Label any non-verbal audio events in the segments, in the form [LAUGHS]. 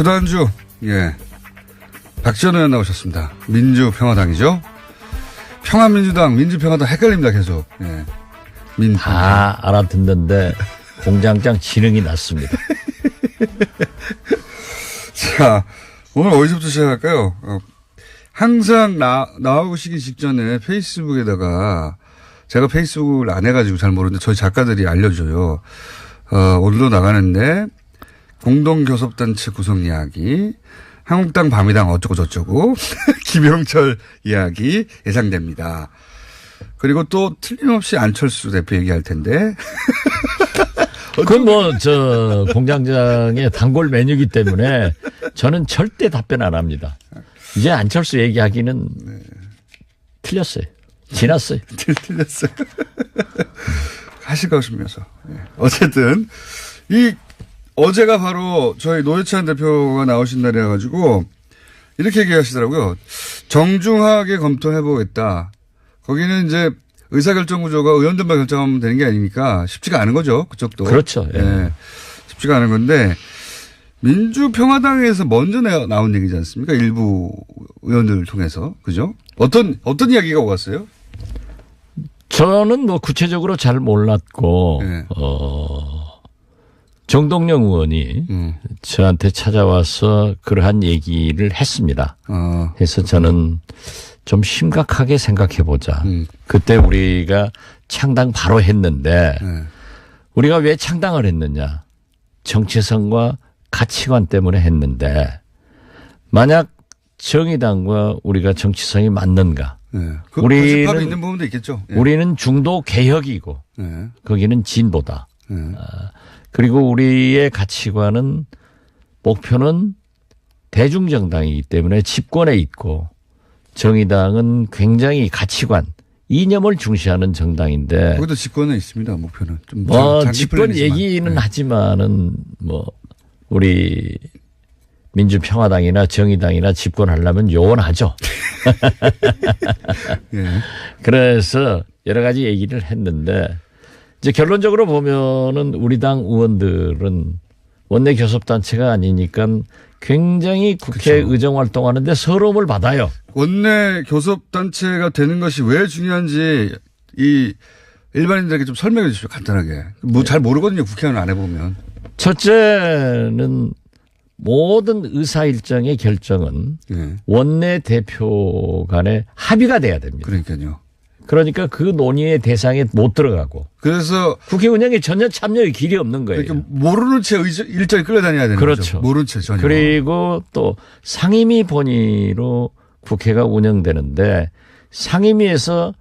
구단주, 예. 박지원 의원 나오셨습니다. 민주평화당이죠? 평화민주당, 민주평화당 헷갈립니다, 계속. 예. 민, 다 알아듣는데 공장장 지능이 낮습니다. [LAUGHS] 자, 오늘 어디서부터 시작할까요? 어, 항상 나, 나오시기 직전에 페이스북에다가 제가 페이스북을 안 해가지고 잘 모르는데 저희 작가들이 알려줘요. 어, 오늘도 나가는데 공동교섭단체 구성 이야기, 한국당 밤이당 어쩌고 저쩌고, [LAUGHS] 김영철 이야기 예상됩니다. 그리고 또 틀림없이 안철수 대표 얘기할 텐데. [LAUGHS] 그건 뭐, 저, 공장장의 단골 메뉴기 때문에 저는 절대 답변 안 합니다. 이제 안철수 얘기하기는 틀렸어요. 지났어요. [LAUGHS] 틀- 틀렸어요. 하실 것이면서. 예. 어쨌든, 이, 어제가 바로 저희 노회찬 대표가 나오신 날이라 가지고, 이렇게 얘기하시더라고요. 정중하게 검토해보겠다. 거기는 이제 의사결정 구조가 의원들만 결정하면 되는 게 아니니까 쉽지가 않은 거죠. 그쪽도. 그렇죠. 예. 쉽지가 않은 건데, 민주평화당에서 먼저 나- 나온 얘기지 않습니까? 일부 의원들을 통해서. 그죠? 어떤, 어떤 이야기가 오갔어요? 저는 뭐 구체적으로 잘 몰랐고, 예. 어, 정동영 의원이 음. 저한테 찾아와서 그러한 얘기를 했습니다. 어, 그래서 저는 좀 심각하게 생각해 보자. 음. 그때 우리가 창당 바로 했는데 네. 우리가 왜 창당을 했느냐? 정체성과 가치관 때문에 했는데 만약 정의당과 우리가 정치성이 맞는가? 네. 그 우리는- 고집합이 있는 부분도 있겠죠. 예. 우리는 중도 개혁이고 네. 거기는 진보다. 네. 그리고 우리의 가치관은 목표는 대중정당이기 때문에 집권에 있고 정의당은 굉장히 가치관, 이념을 중시하는 정당인데 거기도 집권에 있습니다. 목표는 좀뭐 집권. 얘기는 네. 하지만은 뭐 우리 민주평화당이나 정의당이나 집권하려면 요원하죠. [LAUGHS] 예. 그래서 여러 가지 얘기를 했는데 이제 결론적으로 보면은 우리 당 의원들은 원내 교섭단체가 아니니까 굉장히 국회 그쵸. 의정 활동하는데 서러움을 받아요. 원내 교섭 단체가 되는 것이 왜 중요한지 이 일반인들에게 좀 설명해 주십시오. 간단하게. 뭐 잘 모르거든요. 국회의원 안 해보면. 첫째는 모든 의사 일정의 결정은 예. 원내 대표 간에 합의가 돼야 됩니다. 그러니까요. 그러니까 그 논의의 대상에 못 들어가고 그래서 국회 운영에 전혀 참여의 길이 없는 거예요. 이렇게 모르는 채 일정이 끌려다녀야 되는 그렇죠. 거죠. 모르는 채 전혀. 그리고 또 상임위 본위로 국회가 운영되는데 상임위에서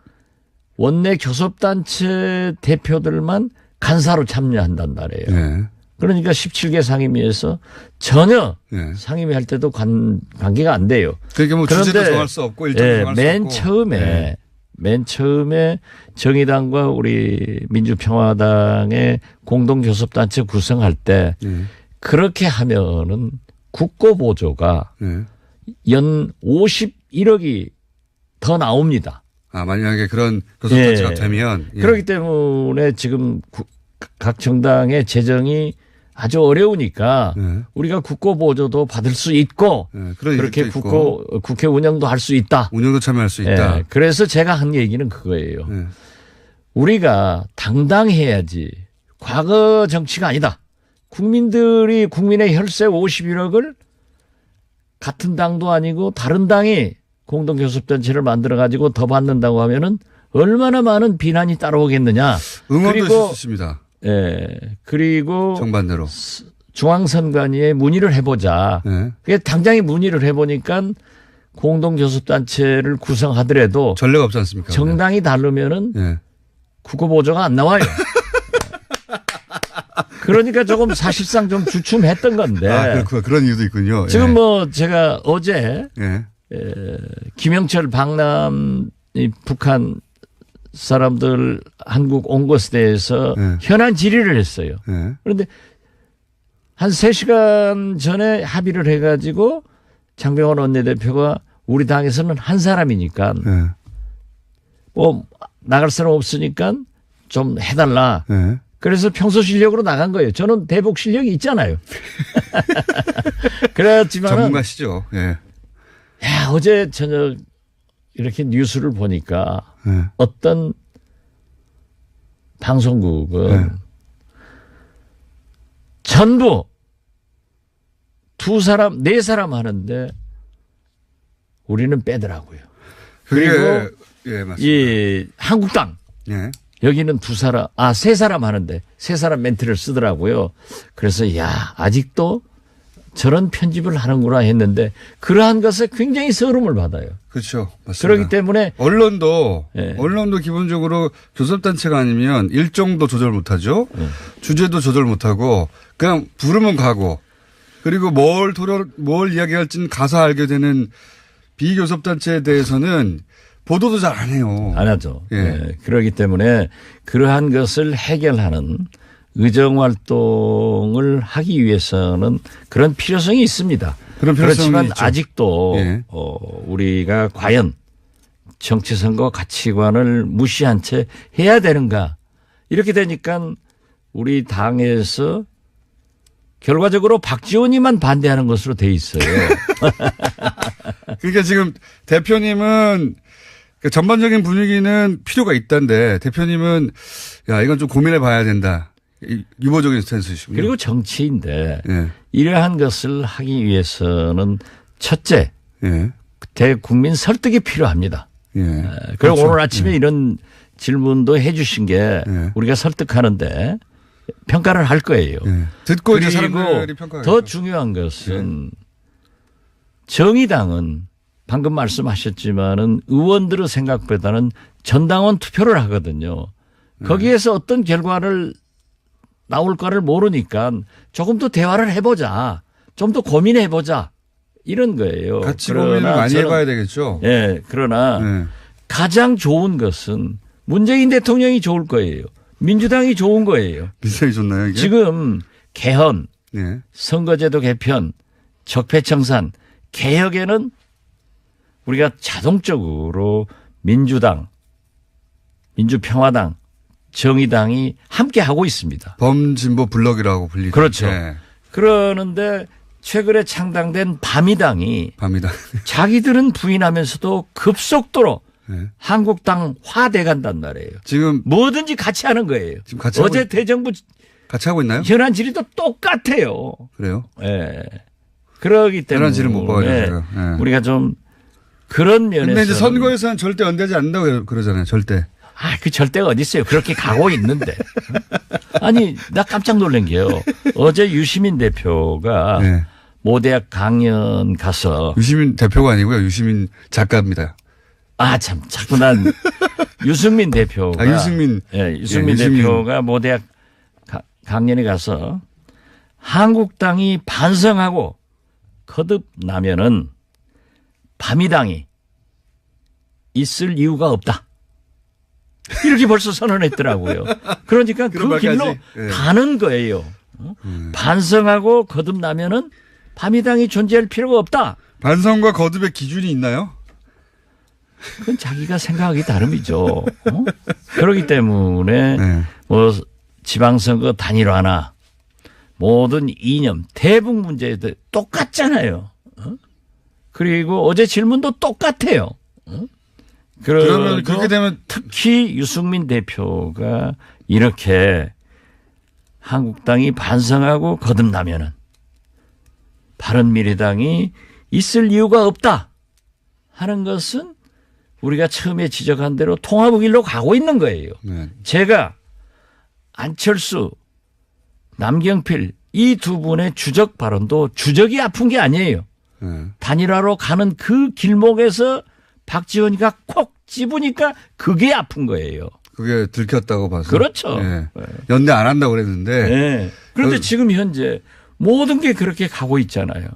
원내 교섭단체 대표들만 간사로 참여한단 말이에요. 예. 그러니까 17개 상임위에서 전혀 예. 상임위 할 때도 관, 관계가 안 돼요. 그러니까 뭐 주제도 정할 수 없고 일정도 예, 정할 수 맨 없고. 처음에 예. 맨 처음에 정의당과 우리 민주평화당의 공동교섭단체 구성할 때 예. 그렇게 하면은 국고보조가 예. 연 51억이 더 나옵니다. 아 만약에 그런 교섭단체가 예. 되면 예. 그렇기 때문에 지금 구- 각 정당의 재정이 아주 어려우니까 예. 우리가 국고 보조도 받을 수 있고 예. 그런 그렇게 일도 있고 국고 국회 운영도 할 수 있다. 운영도 참여할 수 있다. 예, 그래서 제가 한 얘기는 그거예요. 예. 우리가 당당해야지. 과거 정치가 아니다. 국민들이 국민의 혈세 51억을 같은 당도 아니고 다른 당이 공동교섭단체를 만들어 가지고 더 받는다고 하면은 얼마나 많은 비난이 따라오겠느냐. 응원도 그리고- 있을 수 있습니다. 예. 그리고 정반대로. 중앙선관위에 문의를 해보자. 예. 그게 당장에 문의를 해보니까 공동교섭단체를 구성하더라도 전례가 없지 않습니까? 정당이 다르면은 예. 국고보조가 안 나와요. [LAUGHS] 그러니까 조금 사실상 좀 주춤했던 건데. 아, 그렇구나. 그런 이유도 있군요. 네. 지금 예. 뭐 제가 어제 예. 김영철 박남 이 북한 사람들 한국 온 것에 대해서 네. 현안 질의를 했어요. 예. 그런데 한 3시간 전에 합의를 해가지고 장병원 원내대표가 우리 당에서는 한 사람이니까 예. 뭐 나갈 사람 없으니까 좀 해달라. 예. 그래서 평소 실력으로 나간 거예요. 저는 대북 실력이 있잖아요. [LAUGHS] 그렇지만 전문가시죠. 예. 야, 어제 저녁 이렇게 뉴스를 보니까 예. 어떤 방송국은 네. 전부 두 사람, 네 사람 하는데 우리는 빼더라고요. 그리고 예. 이 한국당 예. 여기는 두 사람, 아, 세 사람 하는데 세 사람 멘트를 쓰더라고요. 그래서 야, 아직도 저런 편집을 하는구나 했는데 그러한 것에 굉장히 서름을 받아요. 그렇죠. 맞습니다. 그렇기 때문에 언론도 예. 언론도 기본적으로 교섭단체가 아니면 일정도 조절 못하죠. 예. 주제도 조절 못하고 그냥 부르면 가고 그리고 뭘 토론 뭘 이야기할지는 가서 알게 되는 비교섭단체에 대해서는 보도도 잘 안 해요. 안 하죠. 예. 예, 그렇기 때문에 그러한 것을 해결하는 의정 활동을 하기 위해서는 그런 필요성이 있습니다. 그런 필요성이 그렇지만 있죠. 아직도 예. 어, 우리가 과연 정치선거 가치관을 무시한 채 해야 되는가 이렇게 되니까 우리 당에서 결과적으로 박지원이만 반대하는 것으로 돼 있어요. [LAUGHS] 그러니까 지금 대표님은 그 전반적인 분위기는 필요가 있다는데 대표님은 야 이건 좀 고민해 봐야 된다. 이- 유보적인 스탠스이시군요. 그리고 정치인데 예. 이러한 것을 하기 위해서는 첫째 예. 대국민 설득이 필요합니다. 예. 그리고 그렇죠. 오늘 아침에 이런 질문도 해주신 게 예. 우리가 설득하는데 평가를 할 거예요. 예. 듣고 이제 그리고. 더 중요한 것은 정의당은 방금 말씀하셨지만은 의원들의 생각보다는 전당원 투표를 하거든요. 거기에서 어떤 결과를 나올까를 모르니까 조금 더 대화를 해보자. 좀 더 고민해보자. 이런 거예요. 같이 고민을 많이 저는- 해봐야 되겠죠. 예, 그러나 예. 가장 좋은 것은 문재인 대통령이 좋을 거예요. 민주당이 좋은 거예요. 민생이 좋나요 이게? 지금 개헌, 예. 선거제도 개편, 적폐청산, 개혁에는 우리가 자동적으로 민주당, 민주평화당, 정의당이 함께 하고 있습니다. 범진보 블럭이라고 불리죠. 그렇죠. 예. 그러는데 최근에 창당된 바미당이 밤이다. 자기들은 부인하면서도 급속도로 예. 한국당 화돼 간단 말이에요. 지금 뭐든지 같이 하는 거예요. 지금 같이 어제 하고, 대정부 같이 하고 있나요? 현안 질의도 똑같아요. 그래요? 예. 그러기 때문에 현안 질의 못 봐가지고. 예. 우리가 좀 그런 면에서 근데 이제 선거에서는 절대 연대하지 않는다고 그러잖아요. 절대. 아, 그 절대가 어디 있어요. 그렇게 가고 있는데. 아니, 나 깜짝 놀란 게요. 어제 유시민 대표가 예. 모대학 강연 가서 유시민 대표가 아니고요. 유시민 작가입니다. 아, 참, 자꾸 난 유승민 대표가. 아, 유승민. 예, 유승민 예, 유승민. 대표가 모대학 가- 강연에 가서 한국당이 반성하고 거듭나면은 바미당이 있을 이유가 없다. 이렇게 벌써 선언했더라고요. 그러니까 그 길로? 예. 가는 거예요. 어? 반성하고 거듭나면은 바미당이 존재할 필요가 없다. 반성과 거듭의 기준이 있나요? 그건 자기가 생각하기 다름이죠. 어? 그렇기 때문에 네. 뭐 지방선거 단일화나 모든 이념 대북 문제들 똑같잖아요. 어? 그리고 어제 질문도 똑같아요. 어? 그러면 그렇게 되면 특히 유승민 대표가 이렇게 한국당이 반성하고 거듭나면은 바른미래당이 있을 이유가 없다 하는 것은 우리가 처음에 지적한 대로 통합의 길로 가고 있는 거예요. 네. 제가 안철수, 남경필 이 두 분의 주적 발언도 주적이 아픈 게 아니에요. 네. 단일화로 가는 그 길목에서 박지원이가 콕 집으니까 그게 아픈 거예요. 그게 들켰다고 봐서. 그렇죠. 예. 연대 안 한다고 그랬는데 네. 그런데 어. 지금 현재 모든 게 그렇게 가고 있잖아요.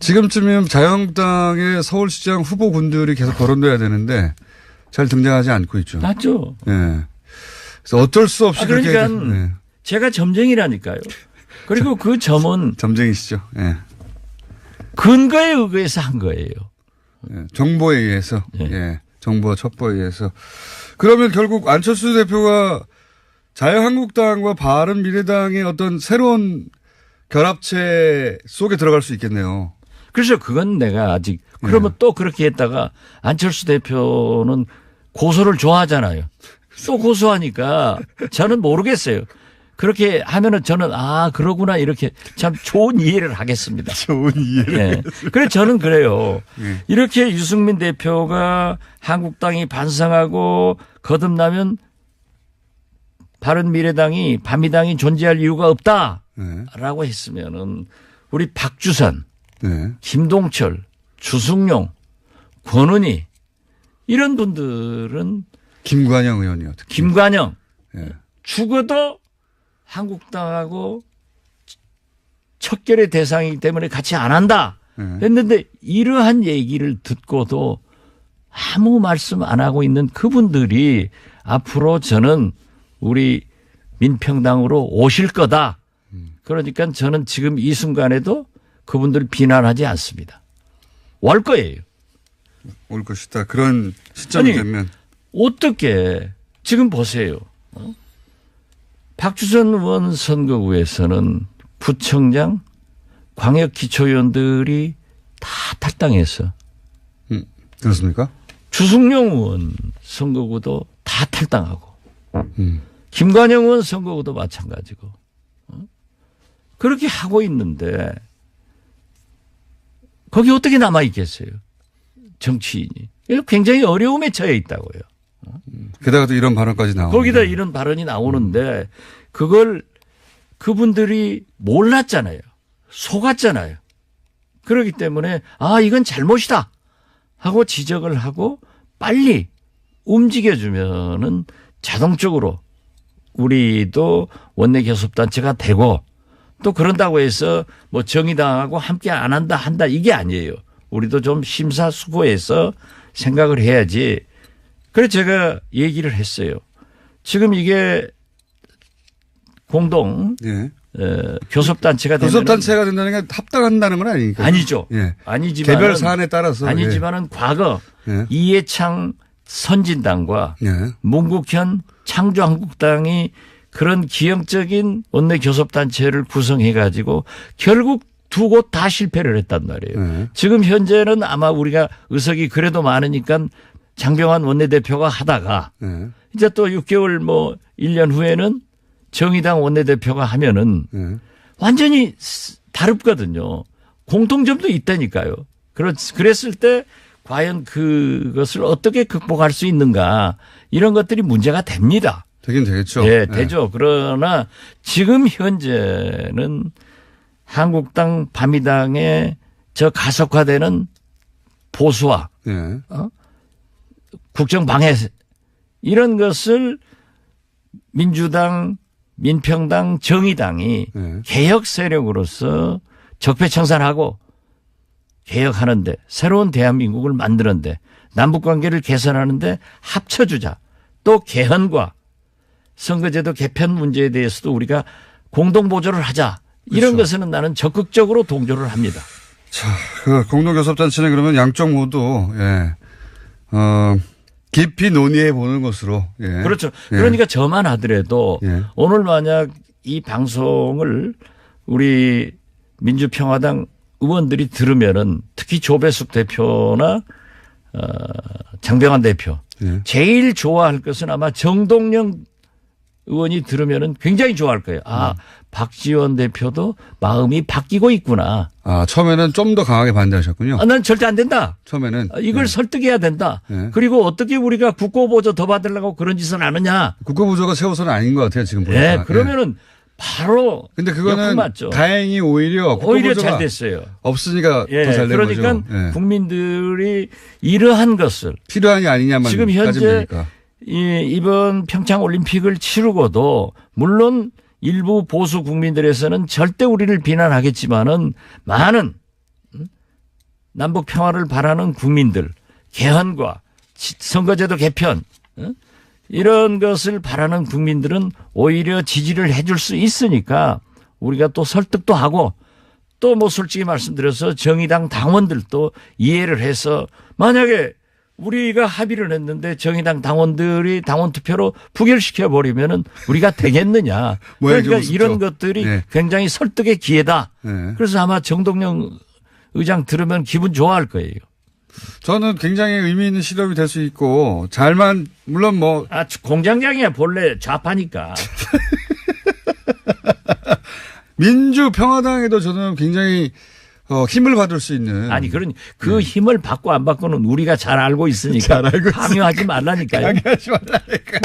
지금쯤이면 자유한국당의 서울시장 후보군들이 계속 거론돼야 되는데 잘 등장하지 않고 있죠. 맞죠? 예. 그래서 어쩔 수 없이 아, 그러니까 그렇게 예. 제가 점쟁이라니까요. 그리고 그 점은 점쟁이시죠. 예. 근거에 의거해서 한 거예요. 예. 정보에 의해서 예. 예. 정보와 첩보에 의해서 그러면 결국 안철수 대표가 자유한국당과 바른미래당의 어떤 새로운 결합체 속에 들어갈 수 있겠네요. 그래서 그건 내가 아직 그러면 또 그렇게 했다가 안철수 대표는 고소를 좋아하잖아요. 또 고소하니까 저는 모르겠어요. 그렇게 하면은 저는 아 그러구나 이렇게 참 좋은 이해를 하겠습니다. [LAUGHS] 좋은 이해를. 예. 그래 저는 그래요. 예. 이렇게 유승민 대표가 한국당이 반성하고 거듭나면 바른 미래당이 반미당이 존재할 이유가 없다라고 네. 했으면은 우리 박주선, 네. 김동철, 주승용, 권은희 이런 분들은 김관영 의원이요. 특히. 김관영 예. 죽어도 한국당하고 척결의 대상이기 때문에 같이 안 한다 네. 했는데 이러한 얘기를 듣고도 아무 말씀 안 하고 있는 그분들이 앞으로 저는 우리 민평당으로 오실 거다. 그러니까 저는 지금 이 순간에도 그분들 비난하지 않습니다. 올 거예요. 올 것이다. 그런 시점이 아니, 되면. 어떻게 지금 보세요. 어? 박주선 의원 선거구에서는 부청장, 광역기초위원들이 다 탈당했어. 음, 그렇습니까? 주승용 의원 선거구도 다 탈당하고, 음. 김관영 의원 선거구도 마찬가지고. 어? 그렇게 하고 있는데 거기 어떻게 남아 있겠어요? 정치인이. 굉장히 어려움에 처해 있다고요. 게다가 또 이런 발언까지 나오고. 거기다 이런 발언이 나오는데 그걸 그분들이 몰랐잖아요. 속았잖아요. 그렇기 때문에 아, 이건 잘못이다 하고 지적을 하고 빨리 움직여주면은 자동적으로 우리도 원내 교섭단체가 되고 또 그런다고 해서 뭐 정의당하고 함께 안 한다 한다 이게 아니에요. 우리도 좀 심사숙고해서 생각을 해야지. 그래서 제가 얘기를 했어요. 지금 이게 공동 예. 어, 교섭단체가 되면 교섭단체가 된다는 게 합당한다는 건 아니니까. 아니죠. 예. 아니지만 개별 사안에 따라서. 아니지만은 과거 예. 이해창 선진당과 예. 예. 문국현 창조한국당이 그런 기형적인 원내 교섭단체를 구성해 가지고 결국 두 곳 다 실패를 했단 말이에요. 예. 지금 현재는 아마 우리가 의석이 그래도 많으니까 장병환 원내대표가 하다가 예. 이제 또 6개월 뭐 1년 후에는 정의당 원내대표가 하면은 예. 완전히 스- 다릅거든요. 공통점도 있다니까요. 그렇, 그랬을 때 과연 그것을 어떻게 극복할 수 있는가 이런 것들이 문제가 됩니다. 되긴 되겠죠. 예, 되죠. 그러나 지금 현재는 한국당 바미당의 저 가속화되는 보수화 예. 국정 방해 이런 것을 민주당, 민평당, 정의당이 예. 개혁 세력으로서 적폐청산하고 개혁하는데 새로운 대한민국을 만드는데 남북 관계를 개선하는데 합쳐주자. 또 개헌과 선거제도 개편 문제에 대해서도 우리가 공동 보조를 하자. 이런 그렇죠. 것은 나는 적극적으로 동조를 합니다. 자, 그 공동교섭단체는 그러면 양쪽 모두, 예. 어, 깊이 논의해 보는 것으로. 예. 그렇죠. 예. 그러니까 저만 하더라도 예. 오늘 만약 이 방송을 우리 민주평화당 의원들이 들으면은 특히 조배숙 대표나 어, 장병환 대표 예. 제일 좋아할 것은 아마 정동영 의원이 들으면은 굉장히 좋아할 거예요. 아, 박지원 대표도 마음이 바뀌고 있구나. 아, 처음에는 좀 더 강하게 반대하셨군요. 아, 난 절대 안 된다. 처음에는. 아, 이걸 예. 설득해야 된다. 네. 그리고 어떻게 우리가 국고보조 더 받으려고 그런 짓을 안 하냐. 국가부조가 세워서는 아닌 것 같아요, 지금 보니까. 네, 그러면은 바로 근데 그거는 맞죠. 다행히 오히려 오히려 잘 됐어요. 없으니까 예, 더잘된 그러니까 거죠. 예. 국민들이 이러한 것을 필요하냐 아니냐만 지금 현재. 이 이번 평창 올림픽을 치르고도 물론 일부 보수 국민들에서는 절대 우리를 비난하겠지만은 많은 음, 남북 평화를 바라는 국민들 개헌과 지- 선거제도 개편 어? 이런 것을 바라는 국민들은 오히려 지지를 해줄 수 있으니까 우리가 또 설득도 하고 또 뭐 솔직히 말씀드려서 정의당 당원들도 이해를 해서 만약에 우리가 합의를 했는데 정의당 당원들이 당원 투표로 부결시켜 버리면은 우리가 되겠느냐. [LAUGHS] 좀 그러니까. 이런 것들이 네. 굉장히 설득의 기회다. 네. 그래서 아마 정동영 의장 들으면 기분 좋아할 거예요. 저는 굉장히 의미 있는 실험이 될 수 있고 잘만 물론 뭐 아, 공장장이야 본래 좌파니까. [LAUGHS] 민주 평화당에도 저는 굉장히 어, 힘을 받을 수 있는 아니 그런 그 힘을 받고 안 받고는 우리가 잘 알고 있으니까 강요하지 말라니까요. [LAUGHS] 강요하지 말라니까.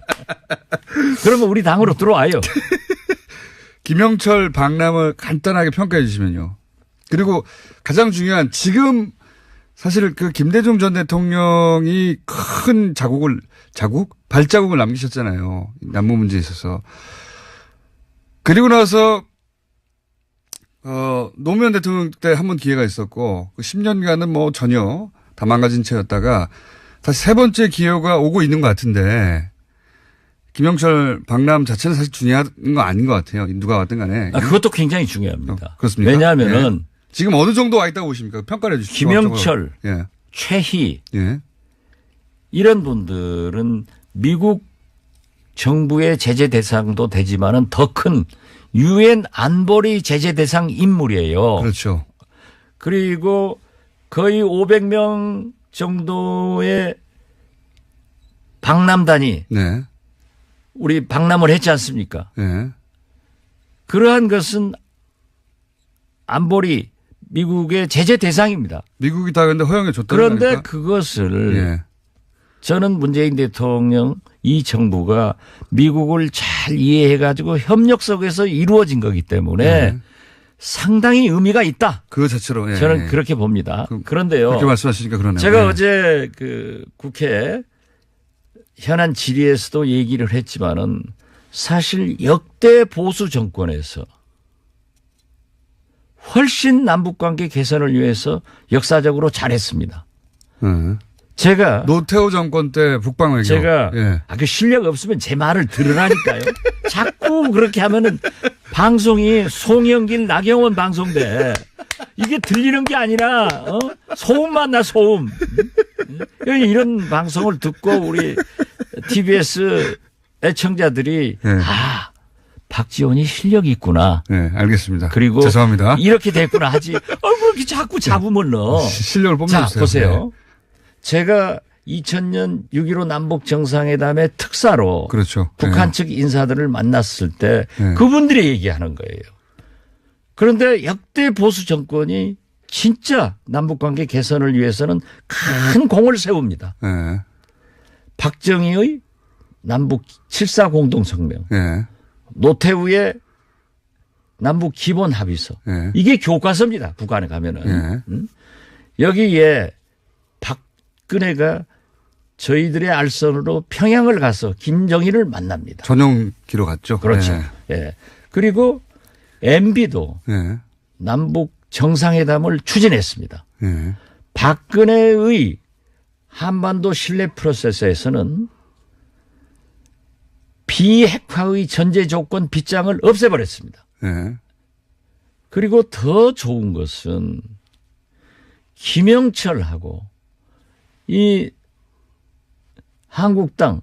[LAUGHS] 그러면 우리 당으로 들어와요. [LAUGHS] 김영철 박람을 간단하게 평가해 주시면요. 그리고 가장 중요한 지금 사실 그 김대중 전 대통령이 큰 자국을 자국 발자국을 남기셨잖아요. 남북 문제에 있어서. 그리고 나서 어 노무현 대통령 때 한 번 기회가 있었고 그 10년간은 뭐 전혀 다 망가진 채였다가 다시 세 번째 기회가 오고 있는 것 같은데 김영철 박람 자체는 사실 중요한 거 아닌 것 같아요. 누가 왔든 간에. 아, 그것도 굉장히 중요합니다. 어, 그렇습니까? 왜냐하면은 지금 어느 정도 와 있다고 보십니까? 평가를 해 주시죠. 김영철, 예. 최희 예. 이런 분들은 미국 정부의 제재 대상도 되지만은 더 큰 유엔 안보리 제재 대상 인물이에요. 그렇죠. 그리고 거의 500명 정도의 박람단이 네. 우리 박람을 했지 않습니까? 예. 그러한 것은 안보리 미국의 제재 대상입니다. 미국이 다 근데 허용해 줬다는 그런데 거니까? 그것을 예. 저는 문재인 대통령 이 정부가 미국을 잘 이해해 가지고 협력 속에서 이루어진 거기 때문에 네. 상당히 의미가 있다. 그 자체로 예. 저는 예. 그렇게 봅니다. 그- 그런데요. 그렇게 말씀하시니까 그러네요. 제가 예. 어제 그 국회 현안 질의에서도 얘기를 했지만은 사실 역대 보수 정권에서 훨씬 남북 관계 개선을 위해서 역사적으로 잘했습니다. 예. 제가 노태우 정권 때 북방 외교. 제가 예. 아, 그 실력 없으면 제 말을 들으라니까요. [LAUGHS] 자꾸 그렇게 하면은 방송이 송영길 나경원 방송돼. 이게 들리는 게 아니라 어? 소음만 나 소음. 응? 이런 방송을 듣고 우리 TBS 애청자들이 네. 아 박지원이 실력이 있구나. 예, 알겠습니다. 그리고 죄송합니다. 이렇게 됐구나 하지. 어, 그렇게 자꾸 잡음을 넣어. 시- 실력을 자, 뽐내주세요. 보세요. 제가 2000년 6.15 남북 정상회담의 특사로 예. 그렇죠. 북한 예. 측 인사들을 만났을 때 네. 그분들이 얘기하는 거예요. 그런데 역대 보수 정권이 진짜 남북 관계 개선을 위해서는 큰 공을 세웁니다. 예. 박정희의 남북 7.4 공동 성명, 예. 노태우의 남북 기본 합의서. 예. 이게 교과서입니다. 북한에 가면은. 예. 여기에 박근혜가 저희들의 알선으로 평양을 가서 김정일을 만납니다. 전용 기로 갔죠. 그렇죠. 예. 예. 그리고 MB도 예. 남북 정상회담을 추진했습니다. 예. 박근혜의 한반도 신뢰 프로세스에서는 비핵화의 전제 조건 빗장을 없애버렸습니다. 예. 그리고 더 좋은 것은 김영철하고 이 한국당,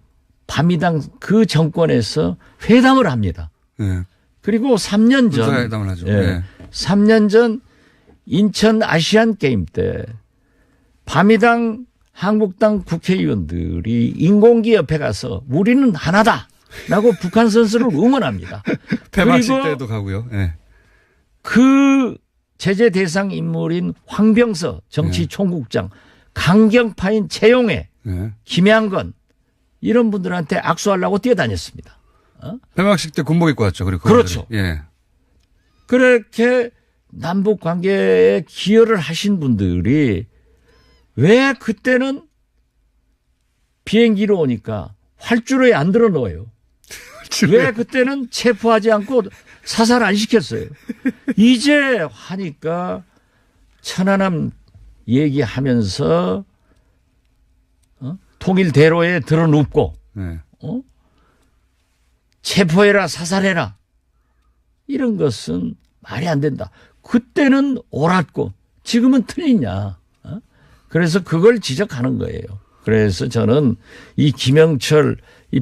바미당 그 정권에서 회담을 합니다. 예. 그리고 3년 전, 군사회담을 하죠. 예, 예. 3년 전 인천 아시안 게임 때 바미당 한국당 국회의원들이 인공기 옆에 가서 우리는 하나다. 라고 [LAUGHS] 북한 선수를 응원합니다. [LAUGHS] 폐막식 때도 가고요. 예. 그 제재 대상 인물인 황병서 정치총국장, 강경파인 최용해, 예. 김양건 이런 분들한테 악수하려고 뛰어다녔습니다. 폐막식 때 군복 입고 왔죠. 그리고 그렇죠. 예. 그렇게 남북 관계에 기여를 하신 분들이 왜 그때는 비행기로 오니까 활주로에 안 들어 넣어요? 왜 그때는 체포하지 않고 사살 안 시켰어요? 이제 하니까 천안함 얘기하면서 어? 통일 대로에 들어 눕고 예. 어? 체포해라 사살해라 이런 것은 말이 안 된다. 그때는 옳았고 지금은 틀리냐? 어? 그래서 그걸 지적하는 거예요. 그래서 저는 이 김영철 이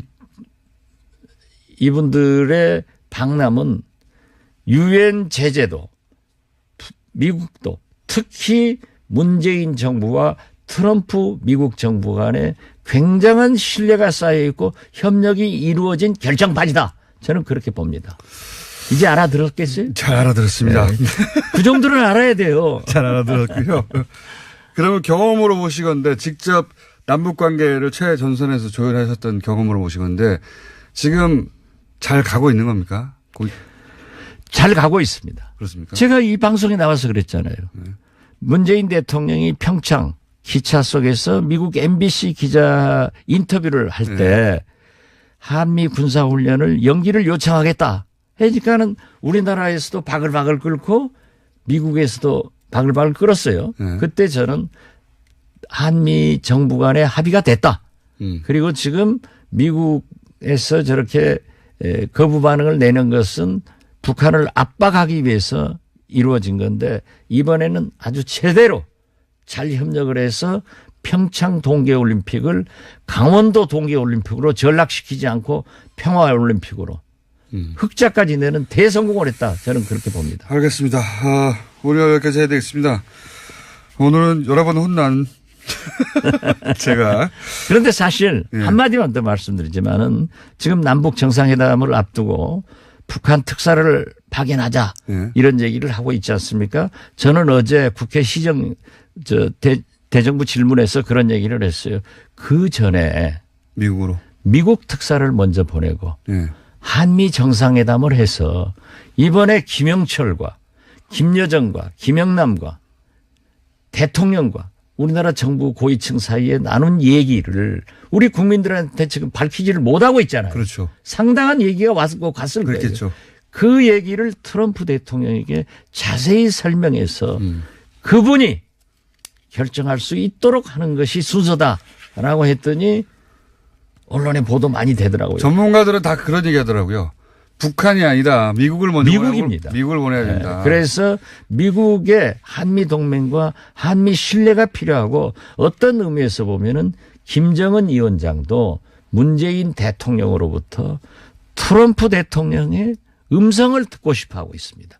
이분들의 방남은 유엔 제재도 미국도 특히 문재인 정부와 트럼프 미국 정부 간에 굉장한 신뢰가 쌓여 있고 협력이 이루어진 결정판이다. 저는 그렇게 봅니다. 이제 알아들었겠어요? 잘 알아들었습니다. 그 정도는 알아야 돼요. [LAUGHS] 잘 알아들었고요. 그러면 경험으로 보시건데 직접 남북 관계를 최전선에서 조율하셨던 경험으로 보시건데 지금 잘 가고 있는 겁니까? 고- 잘 가고 있습니다. 그렇습니까? 제가 이 방송에 나와서 그랬잖아요. 문재인 대통령이 평창 기차 속에서 미국 MBC 기자 인터뷰를 할 때 한미 군사 훈련을 연기를 요청하겠다. 하니까는 우리나라에서도 바글바글 끓고 미국에서도 바글바글 끓었어요. 네. 그때 저는 한미 정부 간의 합의가 됐다. 음. 그리고 지금 미국에서 저렇게 에, 거부 반응을 내는 것은 북한을 압박하기 위해서 이루어진 건데 이번에는 아주 제대로 잘 협력을 해서 평창 동계올림픽을 강원도 동계올림픽으로 전락시키지 않고 평화올림픽으로 음. 흑자까지 내는 대성공을 했다. 저는 그렇게 봅니다. 알겠습니다. 아, 오늘 여기까지 해야 되겠습니다. 오늘은 여러 번 혼난 [LAUGHS] 제가 그런데 사실 예. 한마디만 더 말씀드리지만은 지금 남북 정상회담을 앞두고 북한 특사를 파견하자 예. 이런 얘기를 하고 있지 않습니까? 저는 어제 국회 시정 저 대, 대정부 질문에서 그런 얘기를 했어요. 그 전에 미국으로. 미국 특사를 먼저 보내고 예. 한미 정상회담을 해서 이번에 김영철과 김여정과 김영남과 대통령과 우리나라 정부 고위층 사이에 나눈 얘기를 우리 국민들한테 지금 밝히지를 못하고 있잖아요. 그렇죠. 상당한 얘기가 왔고 갔을 거예요. 그렇겠죠. 그 얘기를 트럼프 대통령에게 자세히 설명해서 음. 그분이 결정할 수 있도록 하는 것이 순서다라고 했더니 언론에 보도 많이 되더라고요. 전문가들은 다 그런 얘기 하더라고요. 북한이 아니다. 미국을 먼저 미국입니다. 미국을 보내야 된다. 네, 그래서 미국의 한미 동맹과 한미 신뢰가 필요하고 어떤 의미에서 보면은 김정은 위원장도 문재인 대통령으로부터 트럼프 대통령의 음성을 듣고 싶어 하고 있습니다.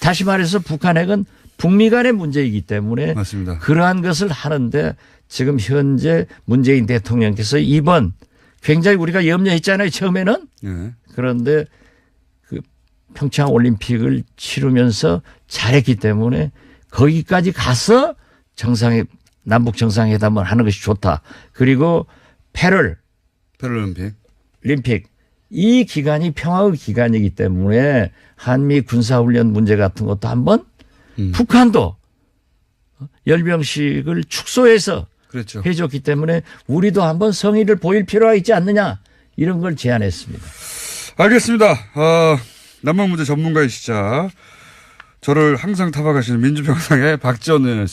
다시 말해서 북한 핵은 북미 간의 문제이기 때문에 맞습니다. 그러한 것을 하는데 지금 현재 문재인 대통령께서 이번 굉장히 우리가 염려했잖아요. 처음에는 예. 그런데 그 평창 올림픽을 치르면서 잘했기 때문에 거기까지 가서 정상회 남북 정상회담을 하는 것이 좋다. 그리고 패럴 패럴림픽. 올림픽 이 기간이 평화의 기간이기 때문에 한미 군사훈련 문제 같은 것도 한번 음. 북한도 열병식을 축소해서 그렇죠. 해줬기 때문에 우리도 한번 성의를 보일 필요가 있지 않느냐 이런 걸 제안했습니다. 알겠습니다. 아, 남북 문제 전문가이시자 저를 항상 타박하시는 민주평상의 박지원 의원